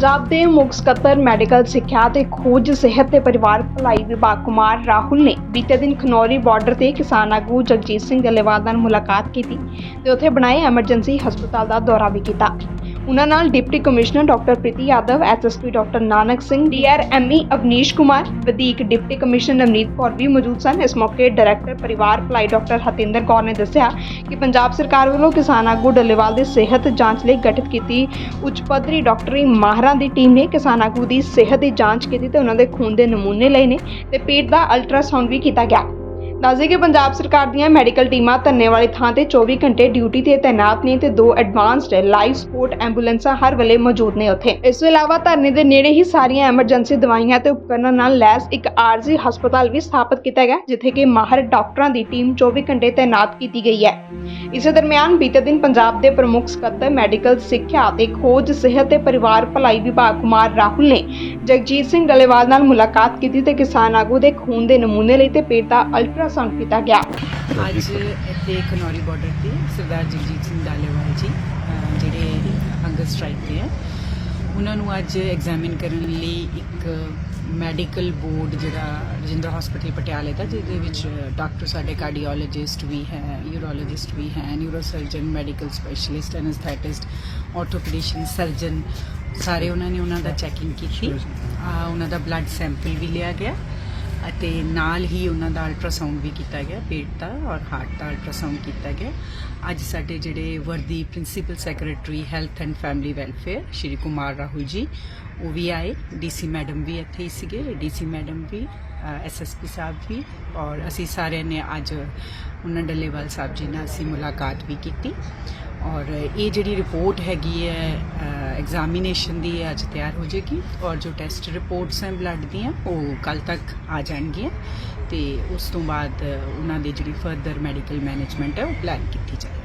ਪੰਜਾਬ ਦੇ ਮੁੱਖ ਸਕੱਤਰ, ਮੈਡੀਕਲ ਸਿੱਖਿਆ ਤੇ ਖੋਜ, ਸਿਹਤ ਤੇ ਪਰਿਵਾਰ ਭਲਾਈ ਵਿਭਾਗ ਕੁਮਾਰ ਰਾਹੁਲ ਨੇ ਬੀਤੇ ਦਿਨ ਖਨੌਰੀ ਬਾਰਡਰ ਤੇ ਕਿਸਾਨ ਆਗੂ ਜਗਜੀਤ ਸਿੰਘ ਗਲੇਵਾਲ ਨਾਲ ਮੁਲਾਕਾਤ ਕੀਤੀ ਤੇ ਉੱਥੇ ਬਣਾਏ ਐਮਰਜੈਂਸੀ ਹਸਪਤਾਲ ਦਾ ਦੌਰਾ ਵੀ ਕੀਤਾ। ਉਹਨਾਂ ਨਾਲ deputy commissioner doctor Preeti Yadav SSP doctor Nanak Singh, DRME Avnish Kumar, ਵਧੀਕ ਡਿਪਟੀ ਕਮਿਸ਼ਨਰ ਨਵਨੀਤ ਕੌਰ ਵੀ ਮੌਜੂਦ ਸਨ। ਇਸ ਮੌਕੇ ਡਾਇਰੈਕਟਰ ਪਰਿਵਾਰ ਭਲਾਈ ਡਾਕਟਰ ਹਤਿੰਦਰ ਕੌਰ ਨੇ ਦੱਸਿਆ ਕਿ ਪੰਜਾਬ ਸਰਕਾਰ ਵੱਲੋਂ ਕਿਸਾਨ ਆਗੂ ਡੱਲੇਵਾਲ ਦੀ ਸਿਹਤ ਜਾਂਚ ਲਈ ਗਠਿਤ ਕੀਤੀ ਉੱਚ ਪੱਧਰੀ ਡਾਕਟਰੀ ਮਾਹਰਾਂ ਦੀ ਟੀਮ ਨੇ ਕਿਸਾਨ ਆਗੂ ਦੀ ਸਿਹਤ ਦੀ ਜਾਂਚ ਕੀਤੀ ਤੇ ਉਹਨਾਂ ਦੇ ਖੂਨ ਦੇ ਨਮੂਨੇ ਲਏ ਨੇ ਤੇ ਪੇਟ ਦਾ ਅਲਟਰਾਸਾਊਂਡ ਵੀ ਕੀਤਾ ਗਿਆ। ਦੱਸਦੇ ਕਿ ਪੰਜਾਬ ਸਰਕਾਰ ਦੀਆਂ ਮੈਡੀਕਲ ਟੀਮਾਂ ਧੰਨੇ ਵਾਲੀ ਥਾਂ ਤੇ 24 ਘੰਟੇ ਡਿਊਟੀ ਤੇ ਤਾਇਨਾਤ ਨੇ ਤੇ ਦੋ ਐਡਵਾਂਸਡ ਲਾਈਫ ਸਪੋਰਟ ਐਂਬੂਲੈਂਸਾਂ ਹਰ ਵੇਲੇ ਮੌਜੂਦ ਨੇ ਉੱਥੇ। ਇਸ ਤੋਂ ਇਲਾਵਾ ਧਰਨੇ ਦੇ ਨੇੜੇ ਹੀ ਸਾਰੀਆਂ ਐਮਰਜੈਂਸੀ ਦਵਾਈਆਂ ਤੇ ਉਪਕਰਨਾਂ ਨਾਲ ਲੈਸ ਇੱਕ ਆਰਜ਼ੀ ਹਸਪਤਾਲ ਵੀ ਸਥਾਪਿਤ ਕੀਤਾ ਗਿਆ, ਜਿੱਥੇ ਕਿ ਮਾਹਰ ਡਾਕਟਰਾਂ ਦੀ ਟੀਮ 24 ਘੰਟੇ ਤਾਇਨਾਤ ਕੀਤੀ ਗਈ ਹੈ। ਇਸੇ ਦਰਮਿਆਨ ਬੀਤੇ ਦਿਨ ਪੰਜਾਬ ਦੇ ਪ੍ਰਮੁੱਖ ਸਕੱਤਰ, ਮੈਡੀਕਲ ਸਿੱਖਿਆ ਤੇ ਖੋਜ, ਸਿਹਤ ਤੇ ਪਰਿਵਾਰ ਭਲਾਈ ਵਿਭਾਗ ਕੁਮਾਰ ਰਾਹੁਲ ਨੇ ਜਗਜੀਤ ਸਿੰਘ ਗਲੇਵਾਲ ਨਾਲ ਮੁਲਾਕਾਤ ਕੀਤੀ ਤੇ ਕਿਸਾਨ ਆਗੂ ਦੇ ਖੂਨ ਦੇ ਨਮੂਨੇ ਲਈ ਤੇ ਪੇਟ ਦਾ ਅਲਟਰਾਸਾਊਂਡ ਕੀਤਾ ਗਿਆ। ਅੱਜ ਇੱਥੇ ਖਨੌਰੀ ਬਾਰਡਰ ਤੇ ਸਰਦਾਰ ਜਗਜੀਤ ਸਿੰਘ ਡਾਲੇਵਾਲ ਜੀ ਜਿਹੜੇ ਹੰਗਰ ਸਟ੍ਰਾਈਕ ਤੇ ਹੈ ਉਹਨਾਂ ਨੂੰ ਅੱਜ ਐਗਜ਼ਾਮਿਨ ਕਰਨ ਲਈ ਇੱਕ ਮੈਡੀਕਲ ਬੋਰਡ ਜਿਹੜਾ ਰਜਿੰਦਰ ਹਸਪੀਟਲ ਪਟਿਆਲੇ ਦਾ ਜਿਹਦੇ ਵਿੱਚ ਡਾਕਟਰ ਸਾਡੇ ਕਾਰਡੀਓਲੋਜਿਸਟ ਵੀ ਹੈ ਯੂਰੋਲੋਜਿਸਟ ਵੀ ਹੈ neurosurgeon medical specialist anaesthetist orthopaedician surgeon ਸਾਰੇ ਉਹਨਾਂ ਨੇ ਉਹਨਾਂ ਦਾ ਚੈਕਿੰਗ ਕੀਤੀ। ਆ ਉਹਨਾਂ ਦਾ ਬਲੱਡ ਸੈਂਪਲ ਵੀ ਲਿਆ ਗਿਆ। ਅਤੇ ਨਾਲ ਹੀ ਉਹਨਾਂ ਦਾ ਅਲਟਰਾਸਾਊਂਡ ਵੀ ਕੀਤਾ ਗਿਆ, ਪੇਟ ਦਾ ਔਰ ਹਾਰਟ ਦਾ ਅਲਟਰਾਸਾਊਂਡ ਕੀਤਾ ਗਿਆ। ਅੱਜ ਸਾਡੇ ਜਿਹੜੇ ਵਰਦੀ principal secretary health and family welfare Shri Kumar Rahul ji, ਉਹ ਵੀ ਆਏ। ਡੀਸੀ ਮੈਡਮ ਵੀ ਇੱਥੇ ਹੀ ਸੀਗੇ ਡੀਸੀ ਮੈਡਮ ਵੀ ਐਸਐਸਪੀ ਸਾਹਿਬ ਵੀ ਔਰ ਅਸੀਂ ਸਾਰਿਆਂ ਨੇ ਅੱਜ ਉਹਨਾਂ ਡੱਲੇਵਾਲ ਸਾਹਿਬ ਜੀ ਨਾਲ ਅਸੀਂ ਮੁਲਾਕਾਤ ਵੀ ਕੀਤੀ। ਔਰ ਇਹ ਜਿਹੜੀ ਰਿਪੋਰਟ ਹੈਗੀ ਹੈ ਐਗਜ਼ਾਮੀਨੇਸ਼ਨ ਦੀ ਇਹ ਅੱਜ ਤਿਆਰ ਹੋ ਜਾਏਗੀ ਔਰ ਜੋ ਟੈਸਟ ਰਿਪੋਰਟਸ ਹੈ ਬਲੱਡ ਦੀਆਂ, ਉਹ ਕੱਲ ਤੱਕ ਆ ਜਾਣਗੀਆਂ ਤੇ ਉਸ ਤੋਂ ਬਾਅਦ ਉਹਨਾਂ ਦੀ ਜਿਹੜੀ ਫਰਦਰ ਮੈਡੀਕਲ ਮੈਨੇਜਮੈਂਟ ਹੈ, ਉਹ ਪਲਾਨ ਕੀਤੀ ਜਾਏਗੀ।